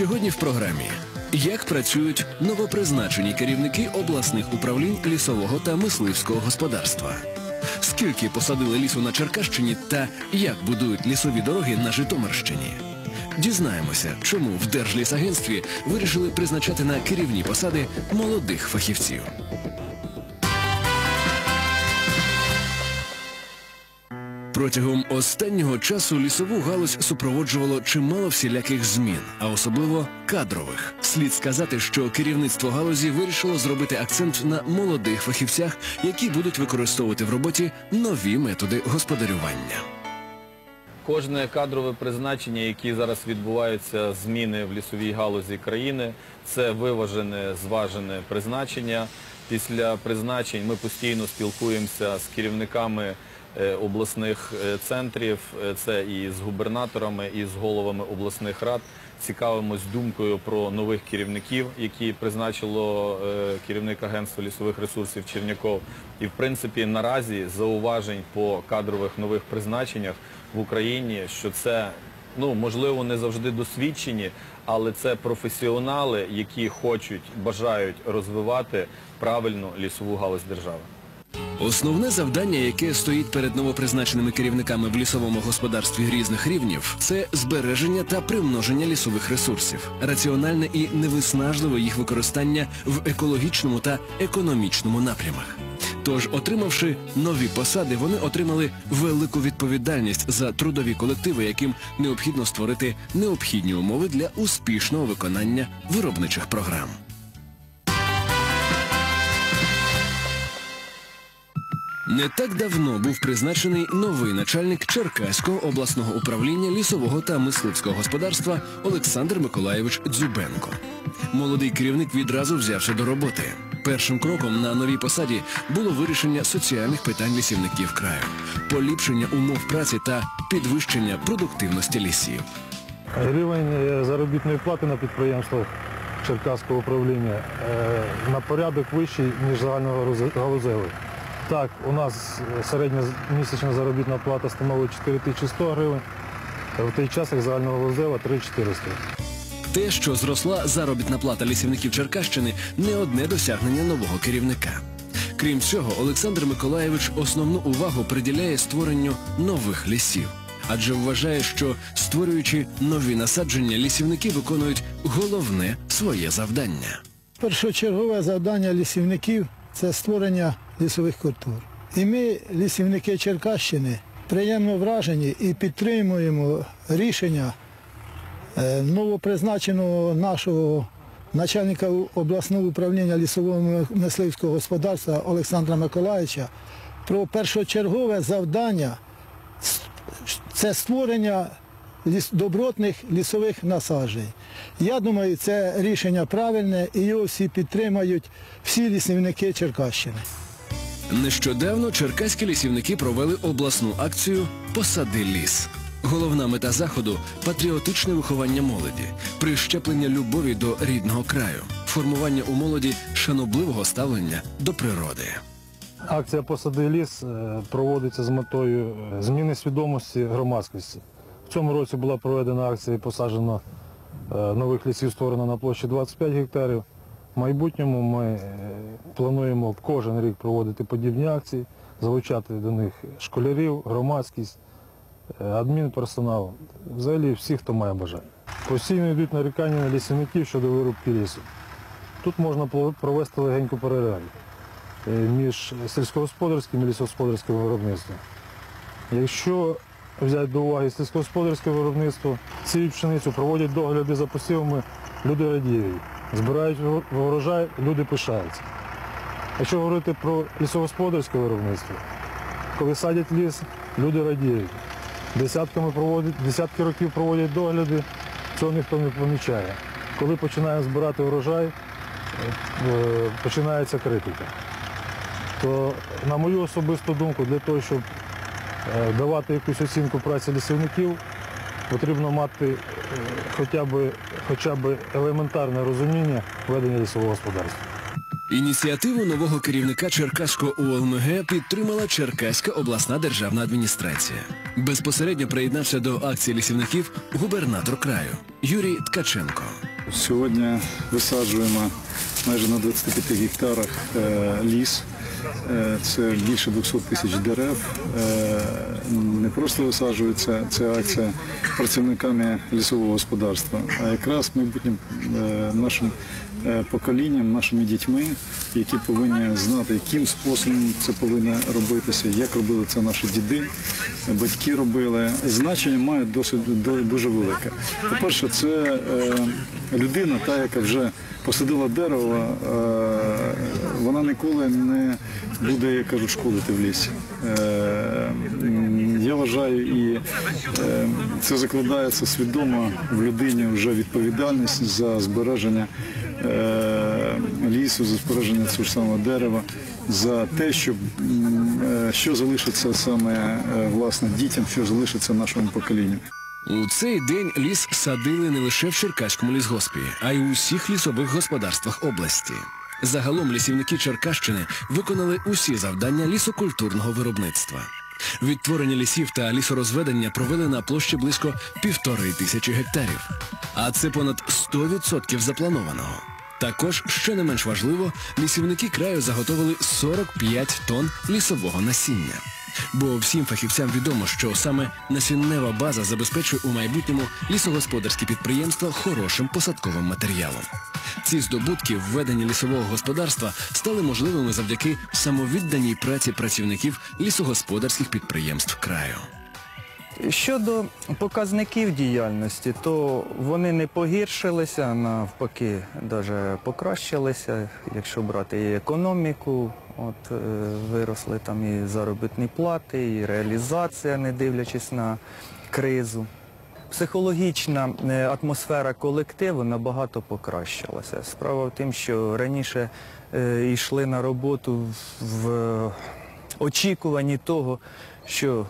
Сьогодні в програмі як працюють новопризначені керівники обласних управлінь лісового та мисливського господарства. Скільки посадили лісу на Черкащині та як будують лісові дороги на Житомирщині. Дізнаємося, чому в Держлісагентстві вирішили призначати на керівні посади молодих фахівців. Протягом останнього часу лісову галузь супроводжувало чимало всіляких змін, а особливо кадрових. Слід сказати, що керівництво галузі вирішило зробити акцент на молодих фахівцях, які будуть використовувати в роботі нові методи господарювання. Кожне кадрове призначення, які зараз відбуваються зміни в лісовій галузі країни, це виважене, зважене призначення. Після призначень ми постійно спілкуємося з керівниками обласних е, центрів, е, це і з губернаторами, і з головами обласних рад. Цікавимось думкою про нових керівників, які призначило е, керівник агентства лісових ресурсів Черняков. І в принципі наразі зауважень по кадрових нових призначеннях в Україні, що це ну можливо не завжди досвідчені, але це професіонали, які хочуть, бажають розвивати правильну лісову галузь держави. Основне завдання, яке стоїть перед новопризначеними керівниками в лісовому господарстві різних рівнів, це збереження та примноження лісових ресурсів, раціональне і невиснажливе їх використання в екологічному та економічному напрямах. Тож, отримавши нові посади, вони отримали велику відповідальність за трудові колективи, яким необхідно створити необхідні умови для успішного виконання виробничих програм. Не так давно був призначений новий начальник Черкаського обласного управління лісового та мисливського господарства Олександр Миколаєвич Дзюбенко. Молодий керівник відразу взявся до роботи. Першим кроком на новій посаді було вирішення соціальних питань лісівників краю, поліпшення умов праці та підвищення продуктивності лісів. Рівень е, заробітної плати на підприємствах Черкаського управління е, на порядок вищий, ніж загальногалузевий. Так, у нас е, середня місячна заробітна плата становить 4100 гривень, в той час як загального загальногалузева 3400. Те, що зросла заробітна плата лісівників Черкащини, не одне досягнення нового керівника. Крім цього, Олександр Миколаєвич основну увагу приділяє створенню нових лісів, адже вважає, що створюючи нові насадження, лісівники виконують головне своє завдання. Першочергове завдання лісівників це створення лісових культур. І ми, лісівники Черкащини, приємно вражені і підтримуємо рішення е, новопризначеного нашого начальника обласного управління лісового мисливського господарства Олександра Миколаївича про першочергове завдання це створення добротних лісових насаджень. Я думаю, це рішення правильне і його всі підтримають, всі лісівники Черкащини. Нещодавно черкаські лісівники провели обласну акцію Посади ліс. Головна мета заходу патріотичне виховання молоді, прищеплення любові до рідного краю, формування у молоді шанобливого ставлення до природи. Акція Посади ліс е, проводиться з метою е, зміни свідомості громадськості. В цьому році була проведена акція і посаджено е, нових лісів створено на площі 25 гектарів. Майбутньому ми е, плануємо кожен рік проводити подібні акції, залучати до них школярів, громадськість, е, адмінперсонал, взагалі всіх, хто має бажання. Постійно йдуть нарікання на лісівників щодо вирубки лісу. Тут можна провести легеньку перерву е, між сільськогосподарським і лісогосподарським виробництвом. Якщо взяти до уваги сільськогосподарське виробництво, сіють пшеницю, проводять догляди за посівами, люди радіють. Збирають врожай, люди пишаються. Якщо говорити про лісогосподарське виробництво, коли садять ліс, люди радіють. Проводять, десятки років проводять догляди, цього ніхто не помічає. Коли починаємо збирати врожай, е, починається критика. То, на мою особисту думку, для того, щоб е, давати якусь оцінку праці лісівників, потрібно мати е, хоча б, хоча б елементарне розуміння ведення лісового господарства. Ініціативу нового керівника Черкаського УЛМГ підтримала Черкаська обласна державна адміністрація. Безпосередньо приєднався до акції лісівників губернатор краю Юрій Ткаченко. Сьогодні висаджуємо майже на 25 гектарах е, ліс. Е, Це більше 200 тисяч дерев. Е, Не просто висаджується ця акція працівниками лісового господарства, а якраз майбутнім нашим поколінням, нашими дітьми, які повинні знати, яким способом це повинно робитися, як робили це наші діди, батьки робили. Значення має досить дуже велике. По-перше, це е, людина, та, яка вже посадила дерево, е, вона ніколи не буде, як кажуть, шкодити в лісі. Е, Я вважаю, і е, це закладається свідомо в людині вже відповідальність за збереження е, лісу, за збереження цього ж самого дерева, за те, щоб е, що залишиться саме е, власне дітям, що залишиться нашому поколінню. У цей день ліс садили не лише в Черкаському лісгоспі, а й у всіх лісових господарствах області. Загалом лісівники Черкащини виконали усі завдання лісокультурного виробництва. Відтворення лісів та лісорозведення провели на площі близько півтори тисячі гектарів. А це понад 100% запланованого. Також, що не менш важливо, лісівники краю заготовили 45 тонн лісового насіння. Бо всім фахівцям відомо, що саме насіннева база забезпечує у майбутньому лісогосподарські підприємства хорошим посадковим матеріалом. Ці здобутки в веденні лісового господарства стали можливими завдяки самовідданій праці працівників лісогосподарських підприємств краю. Щодо показників діяльності, то вони не погіршилися, навпаки, навіть покращилися. Якщо брати і економіку, от е, виросли там і заробітні плати, і реалізація, не дивлячись на кризу. Психологічна е, атмосфера колективу набагато покращилася. Справа в тім, що раніше е, йшли на роботу в очікуванні того, що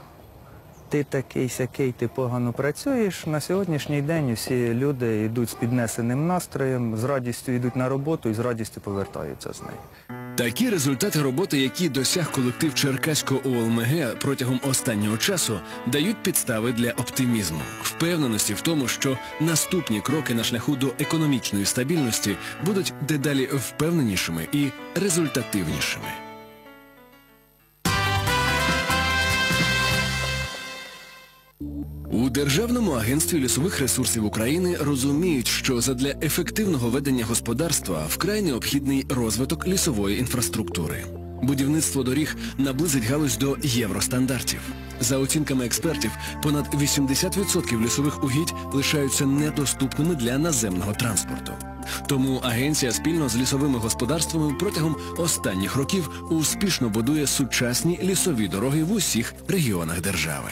ти такий сякий, ти погано працюєш. На сьогоднішній день всі люди йдуть з піднесеним настроєм, з радістю йдуть на роботу і з радістю повертаються з неї. Такі результати роботи, які досяг колектив Черкаського ОЛМГ протягом останнього часу, дають підстави для оптимізму, впевненості в тому, що наступні кроки на шляху до економічної стабільності будуть дедалі впевненішими і результативнішими. У Державному агентстві лісових ресурсів України розуміють, що задля ефективного ведення господарства вкрай необхідний розвиток лісової інфраструктури. Будівництво доріг наблизить галузь до євростандартів. За оцінками експертів, понад 80% лісових угідь лишаються недоступними для наземного транспорту. Тому агенція спільно з лісовими господарствами протягом останніх років успішно будує сучасні лісові дороги в усіх регіонах держави.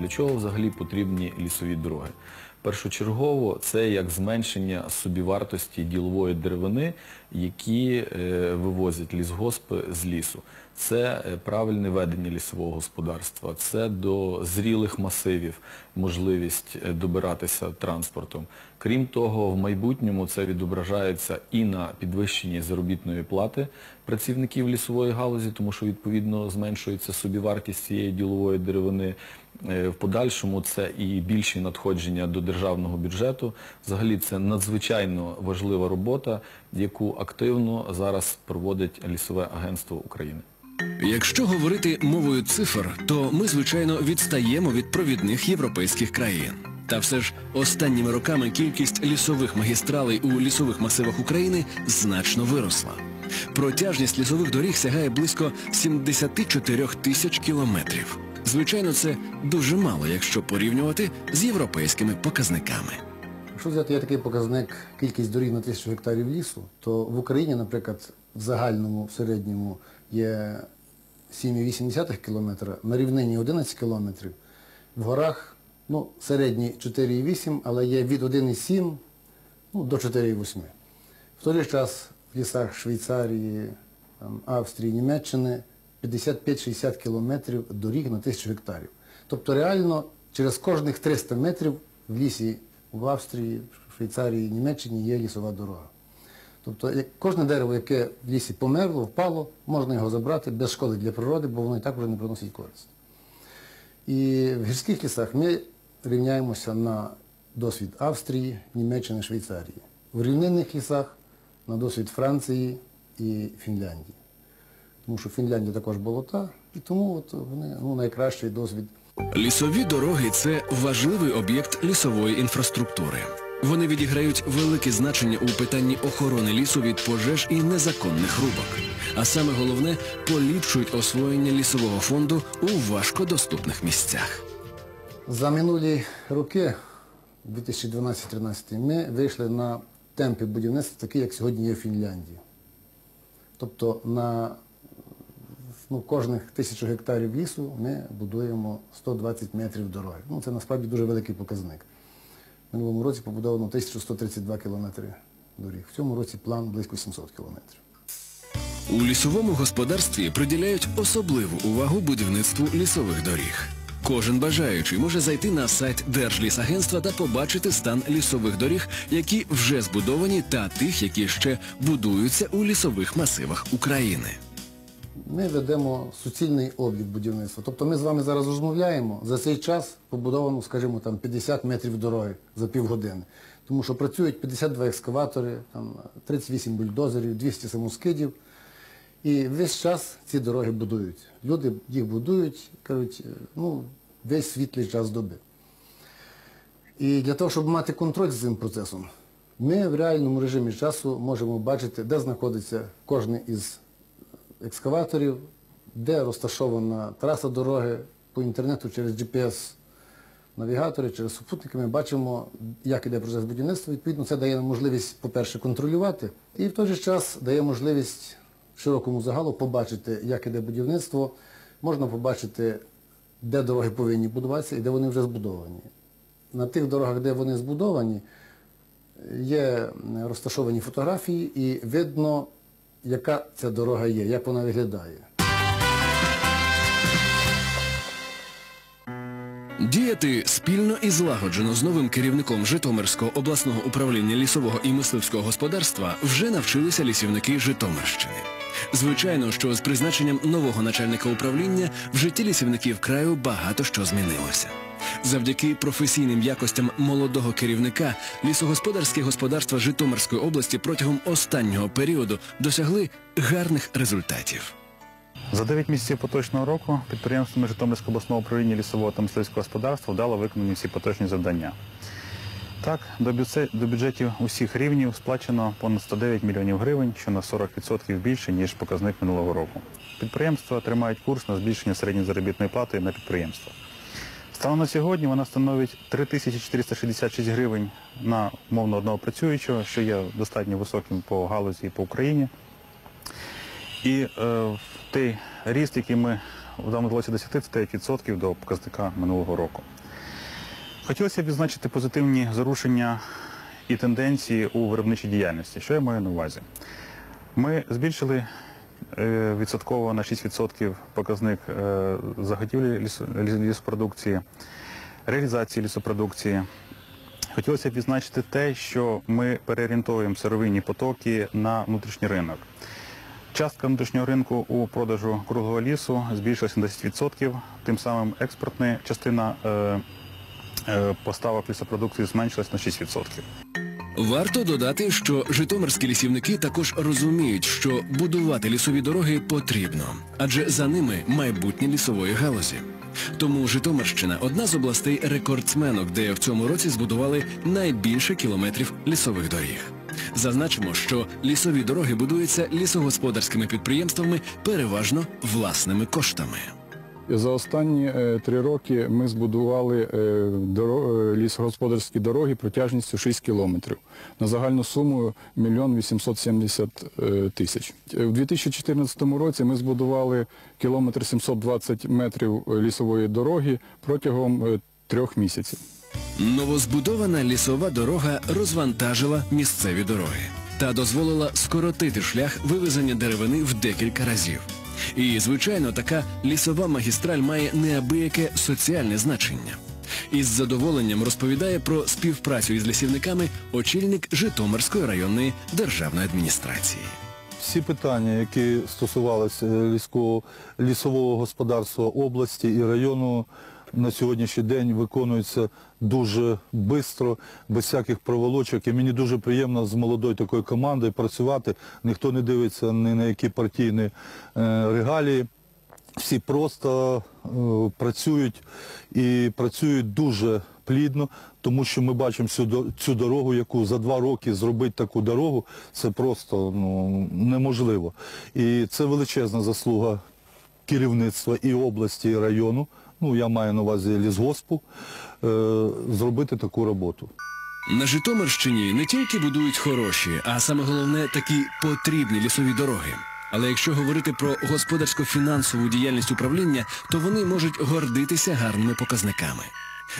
Для чого взагалі потрібні лісові дороги? Першочергово це як зменшення собівартості ділової деревини, які е, вивозять лісгоспи з лісу. Це е, правильне ведення лісового господарства, це до зрілих масивів можливість е, добиратися транспортом. Крім того, в майбутньому це відображається і на підвищенні заробітної плати працівників лісової галузі, тому що відповідно зменшується собівартість цієї ділової деревини. Е, В подальшому це і більші надходження до державного бюджету. Взагалі це надзвичайно важлива робота, яку активно зараз проводить лісове агентство України. Якщо говорити мовою цифр, то ми, звичайно, відстаємо від провідних європейських країн. Та все ж останніми роками кількість лісових магістралей у лісових масивах України значно виросла. Протяжність лісових доріг сягає близько 74 тисяч кілометрів. Звичайно, це дуже мало, якщо порівнювати з європейськими показниками. Якщо взяти є такий показник кількість доріг на тисячу гектарів лісу, то в Україні, наприклад, в загальному, в середньому є 7,8 кілометра, на рівнині 11 кілометрів, в горах ну, середній 4,8, але є від 1,7 ну, до 4,8. В той же час в лісах Швейцарії, там, Австрії, Німеччини 55-60 кілометрів доріг на тисячу гектарів. Тобто реально через кожних 300 метрів в лісі в Австрії, в Швейцарії, Німеччині є лісова дорога. Тобто кожне дерево, яке в лісі померло, впало, можна його забрати без шкоди для природи, бо воно і так вже не приносить користь. І в гірських лісах ми рівняємося на досвід Австрії, Німеччини, Швейцарії. в рівнинних лісах на досвід Франції і Фінляндії. Тому що Фінляндія також болота, і тому от вони ну, найкращий досвід. Лісові дороги це важливий об'єкт лісової інфраструктури. Вони відіграють велике значення у питанні охорони лісу від пожеж і незаконних рубок. А саме головне поліпшують освоєння лісового фонду у важкодоступних місцях. За минулі роки, 2012-2013, ми вийшли на темпи будівництва такі, як сьогодні є в Фінляндії. Тобто на ну, кожних тисячу гектарів лісу ми будуємо 120 метрів дороги. Ну, це насправді дуже великий показник. В минулому році побудовано 1132 кілометри доріг. В цьому році план близько 700 кілометрів. У лісовому господарстві приділяють особливу увагу будівництву лісових доріг. Кожен бажаючий може зайти на сайт Держлісагентства та побачити стан лісових доріг, які вже збудовані, та тих, які ще будуються у лісових масивах України. Ми ведемо суцільний облік будівництва. Тобто ми з вами зараз розмовляємо, за цей час побудовано, скажімо, там 50 метрів дороги за півгодини. Тому що працюють 52 екскаватори, там 38 бульдозерів, 200 самоскидів. І весь час ці дороги будують. Люди їх будують, кажуть, ну, весь світлий час доби. І для того, щоб мати контроль з цим процесом, ми в реальному режимі часу можемо бачити, де знаходиться кожен із екскаваторів, де розташована траса дороги по інтернету через GPS навігатори, через супутники ми бачимо, як іде процес будівництва. Відповідно, це дає нам можливість, по-перше, контролювати, і в той же час дає можливість широкому загалу побачити, як іде будівництво. Можна побачити, де дороги повинні будуватися і де вони вже збудовані. На тих дорогах, де вони збудовані, є розташовані фотографії і видно, яка ця дорога є, як вона виглядає. Діяти спільно і злагоджено з новим керівником Житомирського обласного управління лісового і мисливського господарства вже навчилися лісівники Житомирщини. Звичайно, що з призначенням нового начальника управління в житті лісівників краю багато що змінилося. Завдяки професійним якостям молодого керівника лісогосподарські господарства Житомирської області протягом останнього періоду досягли гарних результатів. За 9 місяців поточного року підприємствами Житомирського обласного управління лісового та мисливського господарства вдало виконані всі поточні завдання. Так, до бюджетів усіх рівнів сплачено понад 109 мільйонів гривень, що на 40% більше, ніж показник минулого року. Підприємства тримають курс на збільшення середньої заробітної плати на підприємства. Станом на сьогодні вона становить 3466 гривень на мовно одного працюючого, що є достатньо високим по галузі і по Україні. І е, той ріст, який ми вдалося досягти, це 9% до показника минулого року. Хотілося б відзначити позитивні зарушення і тенденції у виробничій діяльності. Що я маю на увазі? Ми збільшили е, відсотково на 6% показник е, заготівлі ліс- ліс- лісопродукції, реалізації лісопродукції. Хотілося б відзначити те, що ми переорієнтовуємо сировинні потоки на внутрішній ринок. Частка внутрішнього ринку у продажу круглого лісу збільшилася на 10%, тим самим експортна частина е, поставок лісопродукції зменшилась на 6%. Варто додати, що житомирські лісівники також розуміють, що будувати лісові дороги потрібно, адже за ними майбутнє лісової галузі. Тому Житомирщина одна з областей рекордсменок, де в цьому році збудували найбільше кілометрів лісових доріг. Зазначимо, що лісові дороги будуються лісогосподарськими підприємствами переважно власними коштами. За останні е, три роки ми збудували е, е, лісогосподарські дороги протяжністю 6 кілометрів на загальну суму 1 870 е, тисяч. У 2014 році ми збудували кілометр 720 метрів лісової дороги протягом трьох місяців. Новозбудована лісова дорога розвантажила місцеві дороги та дозволила скоротити шлях вивезення деревини в декілька разів. І, звичайно, така лісова магістраль має неабияке соціальне значення. Із задоволенням розповідає про співпрацю із лісівниками очільник Житомирської районної державної адміністрації. Всі питання, які стосувалися ліського, лісового господарства області і району, на сьогоднішній день виконується дуже швидко, без всяких проволочок. І мені дуже приємно з молодою такою командою працювати. Ніхто не дивиться ні на які партійні е, регалії. Всі просто е, працюють і працюють дуже плідно, тому що ми бачимо цю, цю дорогу, яку за два роки зробити таку дорогу, це просто ну, неможливо. І це величезна заслуга керівництва і області, і району, ну я маю на увазі лісгоспу, е, зробити таку роботу. На Житомирщині не тільки будують хороші, а саме головне такі потрібні лісові дороги. Але якщо говорити про господарсько-фінансову діяльність управління, то вони можуть гордитися гарними показниками.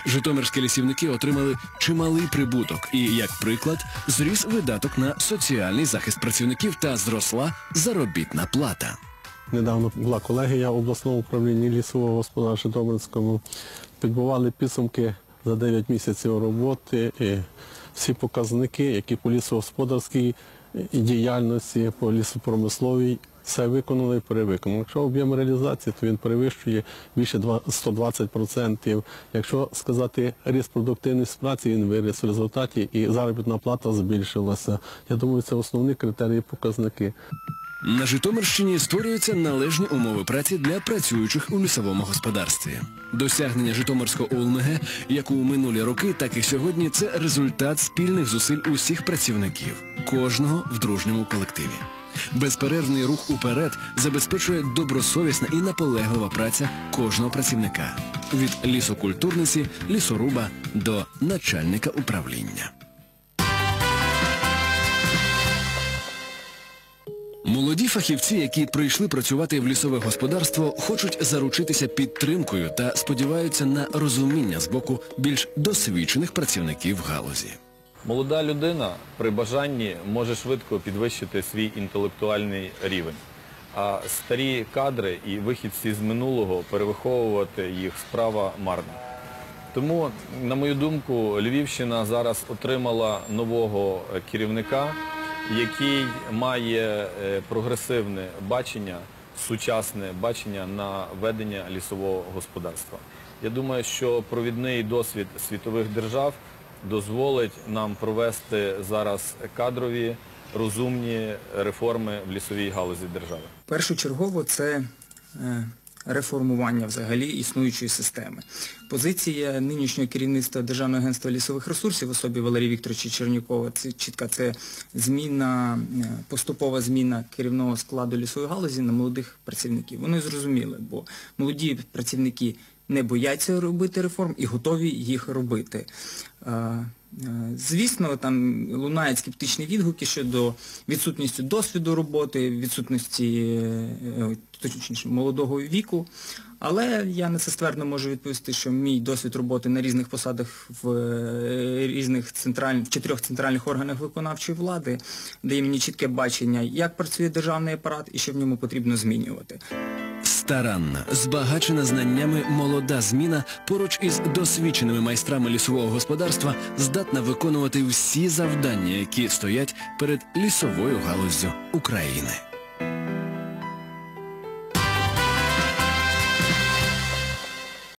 Житомирські лісівники отримали чималий прибуток і, як приклад, зріс видаток на соціальний захист працівників та зросла заробітна плата. Недавно була колегія в обласному управлінні лісового господарства Житомирському. Підбивали підсумки за 9 місяців роботи. І всі показники, які по лісогосподарській діяльності, по лісопромисловій, все виконали і перевиконали. Якщо об'єм реалізації, то він перевищує більше 120%. Якщо сказати ріст продуктивності праці, він виріс в результаті і заробітна плата збільшилася. Я думаю, це основні критерії показники. На Житомирщині створюються належні умови праці для працюючих у лісовому господарстві. Досягнення Житомирського ОЛНГ, як у минулі роки, так і сьогодні, це результат спільних зусиль усіх працівників, кожного в дружньому колективі. Безперервний рух уперед забезпечує добросовісна і наполеглива праця кожного працівника. Від лісокультурниці, лісоруба до начальника управління. Молоді фахівці, які прийшли працювати в лісове господарство, хочуть заручитися підтримкою та сподіваються на розуміння з боку більш досвідчених працівників галузі. Молода людина при бажанні може швидко підвищити свій інтелектуальний рівень. А старі кадри і вихідці з минулого перевиховувати їх справа марна. Тому, на мою думку, Львівщина зараз отримала нового керівника, який має е, прогресивне бачення, сучасне бачення на ведення лісового господарства. Я думаю, що провідний досвід світових держав дозволить нам провести зараз кадрові, розумні реформи в лісовій галузі держави. Першочергово це е, реформування взагалі існуючої системи. Позиція нинішнього керівництва Державного агентства лісових ресурсів в особі Валерія Вікторовича Чернікова, це чітка це зміна, е, поступова зміна керівного складу лісової галузі на молодих працівників. Вони зрозуміли, бо молоді працівники не бояться робити реформ і готові їх робити. Е, е, Звісно, там лунають скептичні відгуки щодо відсутності досвіду роботи, відсутності е, точніше, молодого віку. Але я на це ствердно можу відповісти, що мій досвід роботи на різних посадах в е, різних центральних, в чотирьох центральних органах виконавчої влади дає мені чітке бачення, як працює державний апарат і що в ньому потрібно змінювати. Старанна, збагачена знаннями молода зміна поруч із досвідченими майстрами лісового господарства здатна виконувати всі завдання, які стоять перед лісовою галуззю України.